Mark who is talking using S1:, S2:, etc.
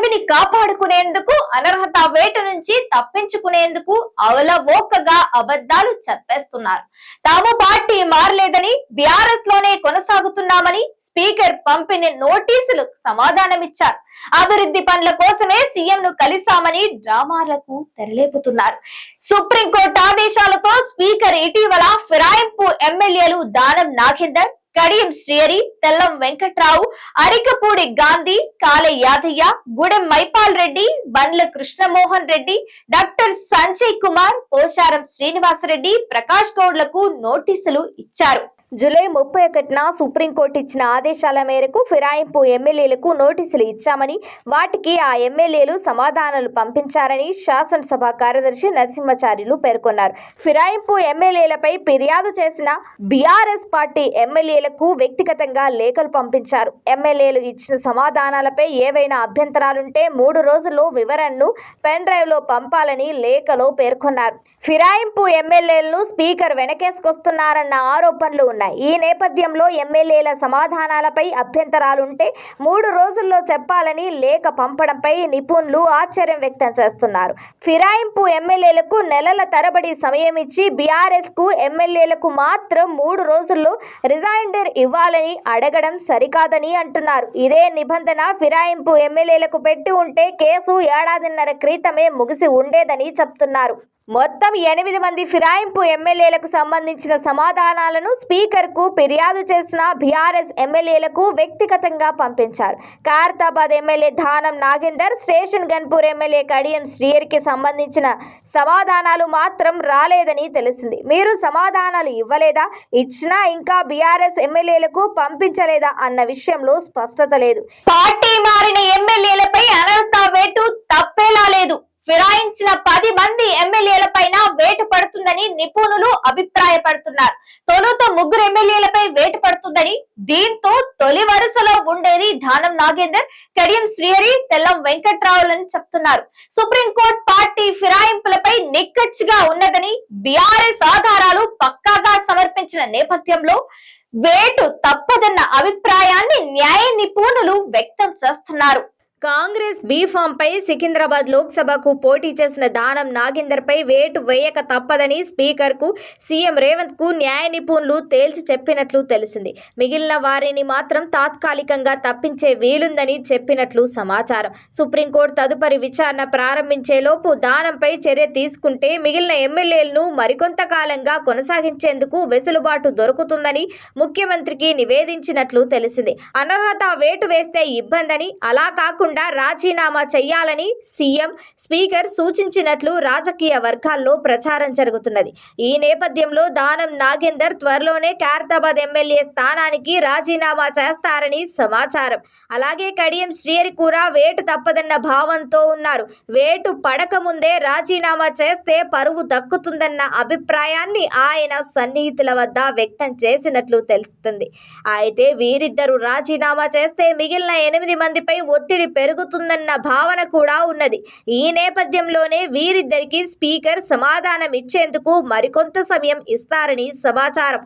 S1: అడవిని కాపాడుకునేందుకు అనర్హత వేట నుంచి తప్పించుకునేందుకు అవలవోకగా అబద్ధాలు చెప్పేస్తున్నారు. తాము పార్టీ మారలేదని బీఆర్ఎస్లోనే కొనసాగుతున్నామని స్పీకర్ పంపిన నోటీసులు సమాధానమిచ్చారు. అభివృద్ధి పనుల కోసమే సీఎం ను కలిశామని డ్రామాలకు తెరలేపుతున్నారు. సుప్రీంకోర్టు ఆదేశాలతో స్పీకర్ ఇటీవల ఫిరాయింపు ఎమ్మెల్యేలు దానం నాగేందర్ కడియం శ్రీహరి తెల్లం వెంకట్రావు అరికపూడి గాంధీ కాలే యాదయ్య గూడెం మైపాల్ రెడ్డి బండ్ల కృష్ణమోహన్ రెడ్డి డాక్టర్ సంజయ్ కుమార్ పోచారం శ్రీనివాసరెడ్డి ప్రకాష్ గౌడ్లకు నోటీసులు ఇచ్చారు. జూలై ముప్పై ఒకటిన సుప్రీంకోర్టు ఇచ్చిన ఆదేశాల మేరకు ఫిరాయింపు ఎమ్మెల్యేలకు నోటీసులు ఇచ్చామని వాటికి ఆ ఎమ్మెల్యేలు సమాధానాలు పంపించారని శాసనసభ కార్యదర్శి నరసింహచార్యులు పేర్కొన్నారు. ఫిరాయింపు ఎమ్మెల్యేలపై ఫిర్యాదు చేసిన బీఆర్ఎస్ పార్టీ ఎమ్మెల్యేలకు వ్యక్తిగతంగా లేఖలు పంపించారు. ఎమ్మెల్యేలు ఇచ్చిన సమాధానాలపై ఏవైనా అభ్యంతరాలుంటే మూడు రోజుల్లో వివరణను పెన్ డ్రైవ్లో పంపాలని లేఖలో పేర్కొన్నారు. ఫిరాయింపు ఎమ్మెల్యేలను స్పీకర్ వెనకేసుకొస్తున్నారన్న ఆరోపణలు ఉన్నాయి. ఈ నేపథ్యంలో ఎమ్మెల్యేల సమాధానాలపై అభ్యంతరాలుంటే మూడు రోజుల్లో చెప్పాలని లేఖ పంపడంపై నిపుణులు ఆశ్చర్యం వ్యక్తం చేస్తున్నారు. ఫిరాయింపు ఎమ్మెల్యేలకు నెలల తరబడి సమయం ఇచ్చి బీఆర్ఎస్కు ఎమ్మెల్యేలకు మాత్రం మూడు రోజుల్లో రిజైండర్ ఇవ్వాలని అడగడం సరికాదని అంటున్నారు. ఇదే నిబంధన ఫిరాయింపు ఎమ్మెల్యేలకు పెట్టి ఉంటే కేసు ఏడాదిన్నర క్రితమే ముగిసి ఉండేదని చెప్తున్నారు. మొత్తం ఎనిమిది మంది ఫిరాయింపు ఎమ్మెల్యేలకు సంబంధించిన సమాధానాలను స్పీకర్కు ఫిర్యాదు చేసిన బీఆర్ఎస్ ఎమ్మెల్యేలకు వ్యక్తిగతంగా పంపించారు. Khairatabad MLA Danam Nagender station Ghanpur MLA Kadiyam శ్రీయర్కి సంబంధించిన సమాధానాలు మాత్రం రాలేదని తెలిసింది. మీరు సమాధానాలు ఇవ్వలేదా? ఇచ్చినా ఇంకా బీఆర్ఎస్ ఎమ్మెల్యేలకు పంపించలేదా అన్న విషయంలో స్పష్టత లేదు. పార్టీ మారిన ఎమ్మెల్యేలపై అనర్హత వేటు తప్పేలా లేదు. మించిన పది మంది ఎమ్మెల్యేల పైన వేటు పడుతుందని నిపుణులు అభిప్రాయపడుతున్నారు. తొలుత ముగ్గురు ఎమ్మెల్యేలపై వేటు పడుతుందని దీంతో తొలి వరుసలో ఉండేది ధానం నాగేందర్ కడియం శ్రీహరి తెల్లం వెంకట్రావులని చెప్తున్నారు. సుప్రీంకోర్టు పార్టీ ఫిరాయింపులపై నిక్కచ్చిగా ఉన్నదని బీఆర్ఎస్ ఆధారాలు పక్కాగా సమర్పించిన నేపథ్యంలో వేటు తప్పదన్న అభిప్రాయాన్ని న్యాయ నిపుణులు వ్యక్తం చేస్తున్నారు. కాంగ్రెస్ బీఫామ్ పై సికింద్రాబాద్ లోక్సభకు పోటీ చేసిన దానం నాగేందర్ పై వేటు వేయక తప్పదని స్పీకర్కు సీఎం రేవంత్కు న్యాయ నిపుణులు తేల్చి చెప్పినట్లు తెలిసింది. మిగిలిన వారిని మాత్రం తాత్కాలికంగా తప్పించే వీలుందని చెప్పినట్లు సమాచారం. సుప్రీంకోర్టు తదుపరి విచారణ ప్రారంభించేలోపు దానంపై చర్య తీసుకుంటే మిగిలిన ఎమ్మెల్యేలను మరికొంతకాలంగా కొనసాగించేందుకు వెసులుబాటు దొరుకుతుందని ముఖ్యమంత్రికి నివేదించినట్లు తెలిసింది. అనర్హత వేటు వేస్తే ఇబ్బందని అలా కాకుండా రాజీనామా చేయాలని సీఎం స్పీకర్ సూచించినట్లు రాజకీయ వర్గాల్లో ప్రచారం జరుగుతున్నది. ఈ నేపథ్యంలో దానం నాగేందర్ త్వరలోనే ఖైరతాబాద్ ఎమ్మెల్యే స్థానానికి రాజీనామా చేస్తారని సమాచారం. అలాగే కడియం శ్రీహరి కూడా వేటు తప్పదన్న భావంతో ఉన్నారు. వేటు పడకముందే రాజీనామా చేస్తే పరువు దక్కుతుందన్న అభిప్రాయాన్ని ఆయన సన్నిహితుల వద్ద వ్యక్తం చేసినట్లు తెలుస్తుంది. అయితే వీరిద్దరూ రాజీనామా చేస్తే మిగిలిన ఎనిమిది మందిపై ఒత్తిడి పెరుగుతుందన్న భావన కూడా ఉన్నది. ఈ నేపథ్యంలోనే వీరిద్దరికీ స్పీకర్ సమాధానం ఇచ్చేందుకు మరికొంత సమయం ఇస్తారని సమాచారం.